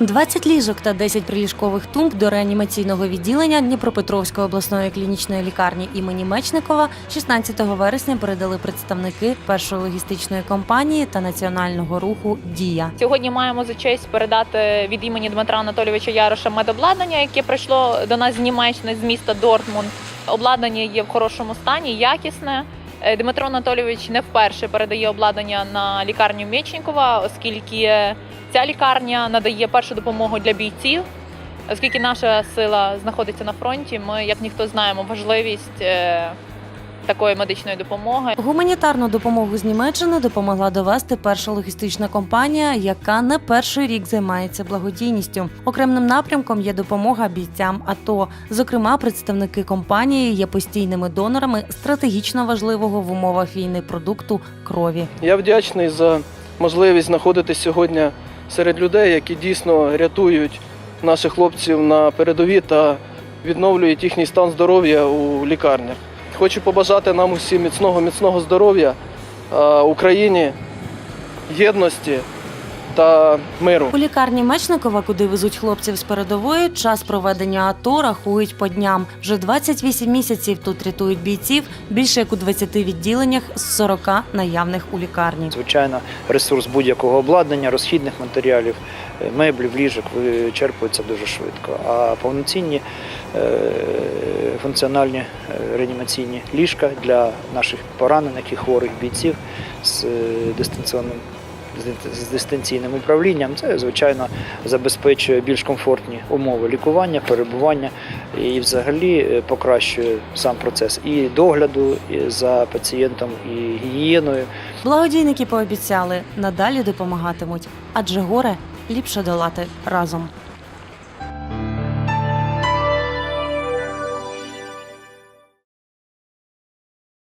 20 ліжок та 10 приліжкових тумб до реанімаційного відділення Дніпропетровської обласної клінічної лікарні імені Мечникова 16 вересня передали представники першої логістичної компанії та національного руху Дія. Сьогодні маємо за честь передати від імені Дмитра Анатолійовича Яроша медобладнання, яке прийшло до нас з Німеччини з міста Дортмунд. Обладнання є в хорошому стані, якісне. Е, Дмитро Анатолійович не вперше передає обладнання на лікарню Мєчнікова, оскільки ця лікарня надає першу допомогу для бійців. Оскільки наша сила знаходиться на фронті, ми як ніхто знаємо важливість е, такої медичної допомоги. Гуманітарну допомогу з Німеччини допомогла довести перша логістична компанія, яка не перший рік займається благодійністю. Окремим напрямком є допомога бійцям АТО. Зокрема, представники компанії є постійними донорами стратегічно важливого в умовах війни продукту крові. Я вдячний за можливість знаходитись сьогодні серед людей, які дійсно рятують наших хлопців на передові та відновлюють їхній стан здоров'я у лікарнях. Хочу побажати нам усім міцного, міцного здоров'я Україні, єдності та миру. У лікарні Мечникова, куди везуть хлопців з передової, час проведення АТО рахують по дням. Вже 28 місяців тут рятують бійців, більше як у 20 відділеннях з 40 наявних у лікарні. Звичайно, ресурс будь-якого обладнання, розхідних матеріалів, е, меблів, ліжок вичерпується дуже швидко. А повноцінні е, функціональні е, реанімаційні ліжка для наших поранених і хворих бійців з дистанційним з дистанційним управлінням, це звичайно забезпечує більш комфортні умови лікування, перебування і взагалі е, покращує сам процес і догляду за пацієнтом, і гігієною. Благодійники пообіцяли надалі допомагатимуть, адже горе ліпше долати разом.